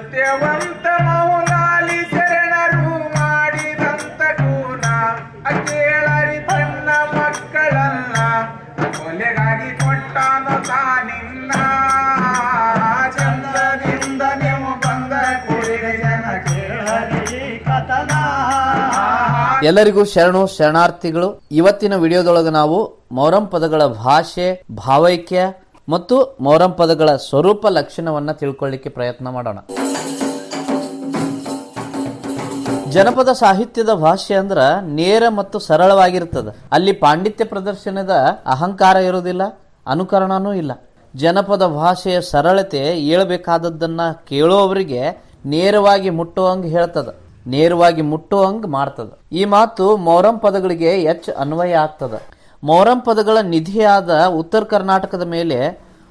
ಸತ್ಯವಂತ ಮೌಲಾಲಿ ಶರಣರು ಮಾಡಿದಂತ ಕೂನ ಅಕೇಳರಿ ತನ್ನ ಮಕ್ಕಳನ್ನ ಕೊಲೆಗಾಗಿ ಕೊಟ್ಟಾನ ತಾನಿನ್ನ ಚಂದದಿಂದ ನೀವು ಬಂದ ಕುಡಿಗೆ ಜನ ಕೇಳಲಿ ಕಥನ ಎಲ್ಲರಿಗೂ ಶರಣು ಶರಣಾರ್ಥಿಗಳು, ಇವತ್ತಿನ ವಿಡಿಯೋದೊಳಗೆ ನಾವು ಮೌರಂ ಪದಗಳ ಭಾಷೆ, ಭಾವೈಕ್ಯ ಮತ್ತು ಮೊಹರಂ ಪದಗಳ ಸ್ವರೂಪ ಲಕ್ಷಣವನ್ನ ತಿಳ್ಕೊಳ್ಳಿಕ್ಕೆ ಪ್ರಯತ್ನ ಮಾಡೋಣ. ಜನಪದ ಸಾಹಿತ್ಯದ ಭಾಷೆ ಅಂದ್ರ ನೇರ ಮತ್ತು ಸರಳವಾಗಿರ್ತದ ಅಲ್ಲಿ ಪಾಂಡಿತ್ಯ ಪ್ರದರ್ಶನದ ಅಹಂಕಾರ ಇರುವುದಿಲ್ಲ, ಅನುಕರಣನೂ ಇಲ್ಲ. ಜನಪದ ಭಾಷೆಯ ಸರಳತೆ ಹೇಳಬೇಕಾದದ್ದನ್ನ ಕೇಳೋವರಿಗೆ ನೇರವಾಗಿ ಮುಟ್ಟುವಂಗ ಹೇಳ್ತದ. ನೇರವಾಗಿ ಮುಟ್ಟುವಂಗ ಮಾಡ್ತದ. ಈ ಮಾತು ಮೊಹರಂ ಪದಗಳಿಗೆ ಹೆಚ್ಚು ಅನ್ವಯ ಆಗ್ತದ. ಮೊಹರಂ ಪದಗಳ ನಿಧಿಯಾದ ಉತ್ತರ ಕರ್ನಾಟಕದ ಮೇಲೆ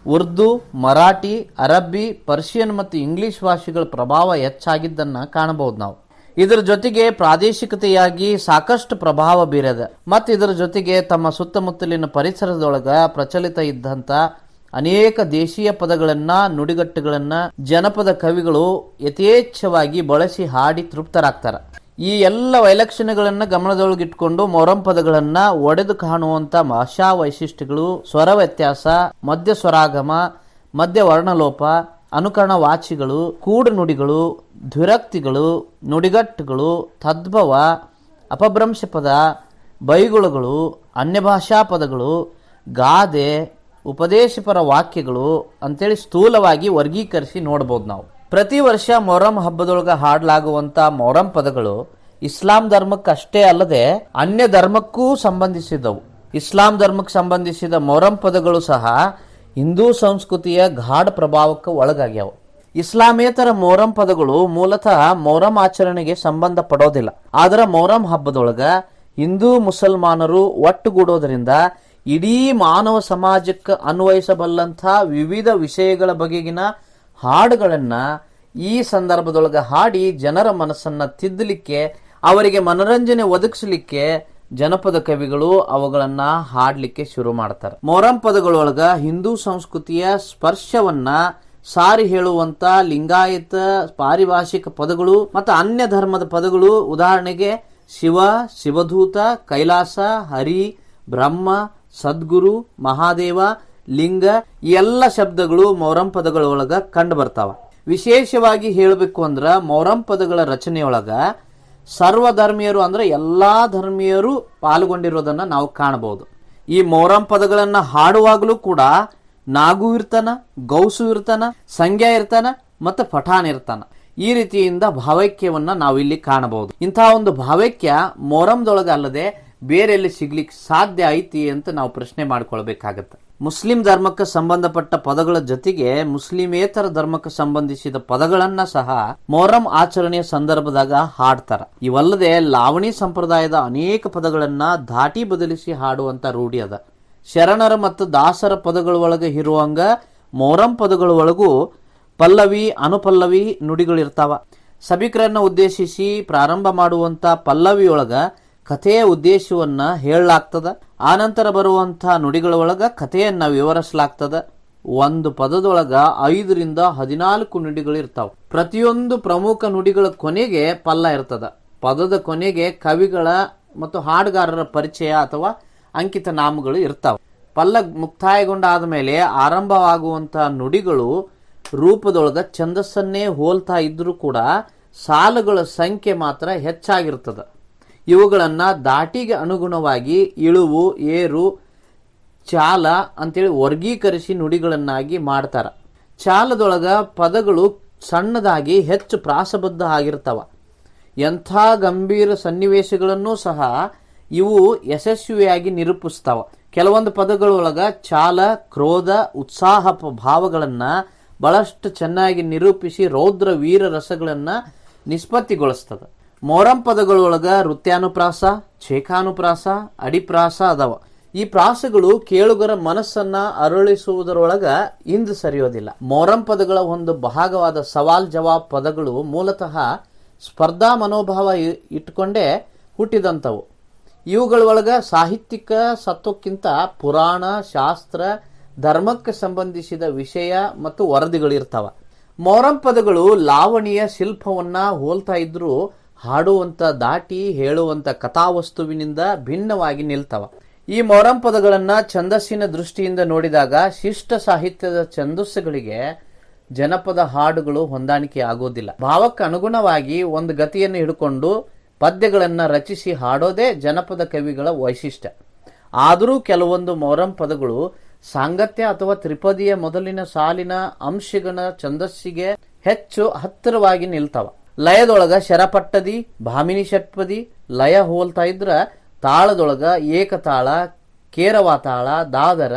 ಉರ್ದು, ಮರಾಠಿ, ಅರಬ್ಬಿ, ಪರ್ಷಿಯನ್ ಮತ್ತು ಇಂಗ್ಲಿಷ್ ಭಾಷೆಗಳ ಪ್ರಭಾವ ಹೆಚ್ಚಾಗಿದ್ದನ್ನ ಕಾಣಬಹುದು ನಾವು. ಇದರ ಜೊತೆಗೆ ಪ್ರಾದೇಶಿಕತೆಯಾಗಿ ಸಾಕಷ್ಟು ಪ್ರಭಾವ ಬೀರದ. ಮತ್ತು ಇದರ ಜೊತೆಗೆ ತಮ್ಮ ಸುತ್ತಮುತ್ತಲಿನ ಪರಿಸರದೊಳಗ ಪ್ರಚಲಿತ ಇದ್ದಂತ ಅನೇಕ ದೇಶೀಯ ಪದಗಳನ್ನ, ನುಡಿಗಟ್ಟುಗಳನ್ನ ಜನಪದ ಕವಿಗಳು ಯಥೇಚ್ಛವಾಗಿ ಬಳಸಿ ಹಾಡಿ ತೃಪ್ತರಾಗ್ತಾರ. ಈ ಎಲ್ಲ ವೈಲಕ್ಷಣಗಳನ್ನು ಗಮನದೊಳಗಿಟ್ಕೊಂಡು ಮೊರಂ ಪದಗಳನ್ನು ಒಡೆದು ಕಾಣುವಂತ ಭಾಷಾ ವೈಶಿಷ್ಟ್ಯಗಳು ಸ್ವರ ವ್ಯತ್ಯಾಸ ಮಧ್ಯ ಸ್ವರಾಗಮ ಮಧ್ಯ ವರ್ಣಲೋಪ, ಅನುಕರಣ ವಾಚಿಗಳು, ಕೂಡು ನುಡಿಗಳು, ದ್ವಿರಕ್ತಿಗಳು, ನುಡಿಗಟ್ಟುಗಳು, ತದ್ಭವ, ಅಪಭ್ರಂಶ ಪದ, ಬೈಗುಳಗಳು, ಅನ್ಯಭಾಷಾ ಪದಗಳು, ಗಾದೆ, ಉಪದೇಶಪರ ವಾಕ್ಯಗಳು ಅಂತೇಳಿ ಸ್ಥೂಲವಾಗಿ ವರ್ಗೀಕರಿಸಿ ನೋಡ್ಬೋದು ನಾವು. ಪ್ರತಿ ವರ್ಷ ಮೊಹರಂ ಹಬ್ಬದೊಳಗೆ ಹಾಡಲಾಗುವಂತ ಮೊಹರಂ ಪದಗಳು ಇಸ್ಲಾಂ ಧರ್ಮಕ್ಕಷ್ಟೇ ಅಲ್ಲದೆ ಅನ್ಯ ಧರ್ಮಕ್ಕೂ ಸಂಬಂಧಿಸಿದವು. ಇಸ್ಲಾಂ ಧರ್ಮಕ್ಕೆ ಸಂಬಂಧಿಸಿದ ಮೊಹರಂ ಪದಗಳು ಸಹ ಹಿಂದೂ ಸಂಸ್ಕೃತಿಯ ಗಾಢ ಪ್ರಭಾವಕ್ಕೆ ಒಳಗಾಗ್ಯಾವ. ಇಸ್ಲಾಮೇತರ ಮೊಹರಂ ಪದಗಳು ಮೂಲತಃ ಮೊಹರಂ ಆಚರಣೆಗೆ ಸಂಬಂಧ ಪಡೋದಿಲ್ಲ ಆದ್ರೆ ಮೊಹರಂ ಹಬ್ಬದೊಳಗ ಹಿಂದೂ ಮುಸಲ್ಮಾನರು ಒಟ್ಟುಗೂಡೋದ್ರಿಂದ ಇಡೀ ಮಾನವ ಸಮಾಜಕ್ಕೆ ಅನ್ವಯಿಸಬಲ್ಲಂಥ ವಿವಿಧ ವಿಷಯಗಳ ಬಗೆಗಿನ ಹಾಡುಗಳನ್ನ ಈ ಸಂದರ್ಭದೊಳಗೆ ಹಾಡಿ ಜನರ ಮನಸ್ಸನ್ನ ತಿದ್ದಲಿಕ್ಕೆ, ಅವರಿಗೆ ಮನರಂಜನೆ ಒದಗಿಸಲಿಕ್ಕೆ ಜನಪದ ಕವಿಗಳು ಅವುಗಳನ್ನ ಹಾಡಲಿಕ್ಕೆ ಶುರು ಮಾಡ್ತಾರೆ. ಮೊಹರಂ ಪದಗಳೊಳಗ ಹಿಂದೂ ಸಂಸ್ಕೃತಿಯ ಸ್ಪರ್ಶವನ್ನ ಸಾರಿ ಹೇಳುವಂತ ಲಿಂಗಾಯತ ಪಾರಿಭಾಷಿಕ ಪದಗಳು ಮತ್ತು ಅನ್ಯ ಧರ್ಮದ ಪದಗಳು ಉದಾಹರಣೆಗೆ ಶಿವ, ಶಿವಧೂತ, ಕೈಲಾಸ, ಹರಿ, ಬ್ರಹ್ಮ, ಸದ್ಗುರು, ಮಹಾದೇವ ಲಿಂಗ ಎಲ್ಲ ಶಬ್ದಗಳು ಮೌರಂ ಪದಗಳೊಳಗ ಕಂಡು ಬರ್ತಾವ. ವಿಶೇಷವಾಗಿ ಹೇಳಬೇಕು ಅಂದ್ರ ಮೌರಂ ಪದಗಳ ರಚನೆಯೊಳಗ ಸರ್ವಧರ್ಮೀಯರು ಅಂದ್ರೆ ಎಲ್ಲಾ ಧರ್ಮೀಯರು ಪಾಲ್ಗೊಂಡಿರೋದನ್ನ ನಾವು ಕಾಣಬಹುದು. ಈ ಮೌರಂ ಪದಗಳನ್ನ ಹಾಡುವಾಗಲೂ ಕೂಡ ನಾಗು ಇರ್ತಾನ, ಗೌಸು ಇರ್ತಾನ, ಸಂಜ್ಞಾ ಇರ್ತಾನ ಮತ್ತು ಪಠಾನ್ ಇರ್ತಾನ. ಈ ರೀತಿಯಿಂದ ಭಾವೈಕ್ಯವನ್ನ ನಾವು ಇಲ್ಲಿ ಕಾಣಬಹುದು. ಇಂತಹ ಒಂದು ಭಾವೈಕ್ಯ ಮೊರಂದೊಳಗ ಅಲ್ಲದೆ ಬೇರೆಲ್ಲಿ ಸಿಗ್ಲಿಕ್ಕೆ ಸಾಧ್ಯ ಐತಿ ಅಂತ ನಾವು ಪ್ರಶ್ನೆ ಮಾಡ್ಕೊಳ್ಬೇಕಾಗತ್ತೆ. ಮುಸ್ಲಿಂ ಧರ್ಮಕ್ಕೆ ಸಂಬಂಧಪಟ್ಟ ಪದಗಳ ಜೊತೆಗೆ ಮುಸ್ಲಿಮೇತರ ಧರ್ಮಕ್ಕೆ ಸಂಬಂಧಿಸಿದ ಪದಗಳನ್ನ ಸಹ ಮೊಹರಂ ಆಚರಣೆಯ ಸಂದರ್ಭದಾಗ ಹಾಡ್ತಾರ. ಇವಲ್ಲದೆ ಲಾವಣಿ ಸಂಪ್ರದಾಯದ ಅನೇಕ ಪದಗಳನ್ನ ಧಾಟಿ ಬದಲಿಸಿ ಹಾಡುವಂತ ರೂಢಿ ಅದ. ಶರಣರ ಮತ್ತು ದಾಸರ ಪದಗಳ ಒಳಗೆ ಇರುವಂಗ ಮೊಹರಂ ಪದಗಳ ಒಳಗೂ ಪಲ್ಲವಿ, ಅನುಪಲ್ಲವಿ ನುಡಿಗಳಿರ್ತಾವ. ಸಭಿಕರನ್ನ ಉದ್ದೇಶಿಸಿ ಪ್ರಾರಂಭ ಮಾಡುವಂತ ಪಲ್ಲವಿಯೊಳಗ ಕಥೆಯ ಉದ್ದೇಶವನ್ನ ಹೇಳಲಾಗ್ತದ. ಆನಂತರ ಬರುವಂತ ನುಡಿಗಳ ಒಳಗ ಕಥೆಯನ್ನ ವಿವರಿಸಲಾಗ್ತದ. ಒಂದು ಪದದೊಳಗ ಐದರಿಂದ ಹದಿನಾಲ್ಕು ನುಡಿಗಳು ಇರ್ತಾವ ಪ್ರತಿಯೊಂದು ಪ್ರಮುಖ ನುಡಿಗಳ ಕೊನೆಗೆ ಪಲ್ಲ ಇರ್ತದ. ಪದದ ಕೊನೆಗೆ ಕವಿಗಳ ಮತ್ತು ಹಾಡುಗಾರರ ಪರಿಚಯ ಅಥವಾ ಅಂಕಿತ ನಾಮಗಳು ಇರ್ತಾವ. ಪಲ್ಲ ಮುಕ್ತಾಯಗೊಂಡಾದ ಮೇಲೆ ಆರಂಭವಾಗುವಂತ ನುಡಿಗಳು ರೂಪದೊಳಗ ಛಂದಸ್ಸನ್ನೇ ಹೋಲ್ತಾ ಇದ್ರೂ ಕೂಡ ಸಾಲುಗಳ ಸಂಖ್ಯೆ ಮಾತ್ರ ಹೆಚ್ಚಾಗಿರ್ತದ. ಇವುಗಳನ್ನ ದಾಟಿಗೆ ಅನುಗುಣವಾಗಿ ಇಳುವು, ಏರು, ಚಾಲ ಅಂತೇಳಿ ವರ್ಗೀಕರಿಸಿ ನುಡಿಗಳನ್ನಾಗಿ ಮಾಡ್ತಾರ. ಚಾಲದೊಳಗ ಪದಗಳು ಸಣ್ಣದಾಗಿ ಹೆಚ್ಚು ಪ್ರಾಸಬದ್ಧ ಆಗಿರ್ತವ. ಎಂಥ ಗಂಭೀರ ಸನ್ನಿವೇಶಗಳನ್ನೂ ಸಹ ಇವು ಯಶಸ್ವಿಯಾಗಿ ನಿರೂಪಿಸ್ತಾವ. ಕೆಲವೊಂದು ಪದಗಳೊಳಗ ಚಾಲ, ಕ್ರೋಧ, ಉತ್ಸಾಹ ಭಾವಗಳನ್ನು ಬಹಳಷ್ಟು ಚೆನ್ನಾಗಿ ನಿರೂಪಿಸಿ ರೌದ್ರ ವೀರ ರಸಗಳನ್ನು ನಿಷ್ಪತ್ತಿಗೊಳಿಸ್ತದ. ಮೊಹರಂ ಪದಗಳೊಳಗ ವೃತ್ಯಾನುಪ್ರಾಸ, ಛೇಖಾನುಪ್ರಾಸ, ಅಡಿಪ್ರಾಸ ಅದಾವ. ಈ ಪ್ರಾಸಗಳು ಕೇಳುಗರ ಮನಸ್ಸನ್ನ ಅರಳಿಸುವುದರೊಳಗ ಇಂದು ಸರಿಯೋದಿಲ್ಲ. ಮೊಹರಂ ಪದಗಳ ಒಂದು ಭಾಗವಾದ ಸವಾಲ್ ಜವಾಬ್ ಪದಗಳು ಮೂಲತಃ ಸ್ಪರ್ಧಾ ಮನೋಭಾವ ಇಟ್ಕೊಂಡೇ ಹುಟ್ಟಿದಂಥವು ಇವುಗಳೊಳಗ ಸಾಹಿತ್ಯಿಕ ಸತ್ವಕ್ಕಿಂತ ಪುರಾಣ, ಶಾಸ್ತ್ರ, ಧರ್ಮಕ್ಕೆ ಸಂಬಂಧಿಸಿದ ವಿಷಯ ಮತ್ತು ವರದಿಗಳಿರ್ತಾವ. ಮೊಹರಂ ಪದಗಳು ಲಾವಣಿಯ ಶಿಲ್ಪವನ್ನ ಹೋಲ್ತಾ ಇದ್ರು ಹಾಡುವಂತ ದಾಟಿ ಹೇಳುವಂತ ಕಥಾವಸ್ತುವಿನಿಂದ ಭಿನ್ನವಾಗಿ ನಿಲ್ತವ. ಈ ಮೊಹರಂ ಪದಗಳನ್ನು ಛಂದಸ್ಸಿನ ದೃಷ್ಟಿಯಿಂದ ನೋಡಿದಾಗ ಶಿಷ್ಟ ಸಾಹಿತ್ಯದ ಛಂದಸ್ಸುಗಳಿಗೆ ಜನಪದ ಹಾಡುಗಳು ಹೊಂದಾಣಿಕೆ ಆಗೋದಿಲ್ಲ. ಭಾವಕ್ಕೆ ಅನುಗುಣವಾಗಿ ಒಂದು ಗತಿಯನ್ನು ಹಿಡ್ಕೊಂಡು ಪದ್ಯಗಳನ್ನು ರಚಿಸಿ ಹಾಡೋದೇ ಜನಪದ ಕವಿಗಳ ವೈಶಿಷ್ಟ್ಯ. ಆದರೂ ಕೆಲವೊಂದು ಮೊಹರಂ ಪದಗಳು ಸಾಂಗತ್ಯ ಅಥವಾ ತ್ರಿಪದಿಯ ಮೊದಲಿನ ಸಾಲಿನ ಅಂಶಗಳ ಛಂದಸ್ಸಿಗೆ ಹೆಚ್ಚು ಹತ್ತಿರವಾಗಿ ನಿಲ್ತವ. ಲಯದೊಳಗ ಶರಪಟ್ಟದಿ, ಭಾಮಿನಿ ಷಟ್ಪದಿ, ಲಯ ಹೋಲ್ತಾ ಇದ್ರ ತಾಳದೊಳಗ ಏಕತಾಳ, ಕೇರವಾತಾಳ, ದಾದರ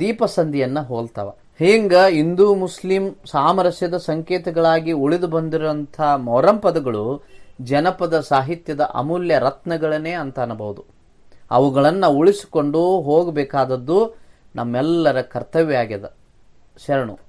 ದೀಪಸಂಧಿಯನ್ನ ಹೋಲ್ತವ. ಹಿಂಗ ಹಿಂದೂ, ಮುಸ್ಲಿಂ ಸಾಮರಸ್ಯದ ಸಂಕೇತಗಳಾಗಿ ಉಳಿದು ಬಂದಿರುವಂಥ ಮೊರಂ ಪದಗಳು ಜನಪದ ಸಾಹಿತ್ಯದ ಅಮೂಲ್ಯ ರತ್ನಗಳನ್ನೇ ಅಂತ ಅನ್ನಬಹುದು ಅವುಗಳನ್ನು ಉಳಿಸಿಕೊಂಡು ಹೋಗಬೇಕಾದದ್ದು ನಮ್ಮೆಲ್ಲರ ಕರ್ತವ್ಯ ಆಗ್ಯದ. ಶರಣು.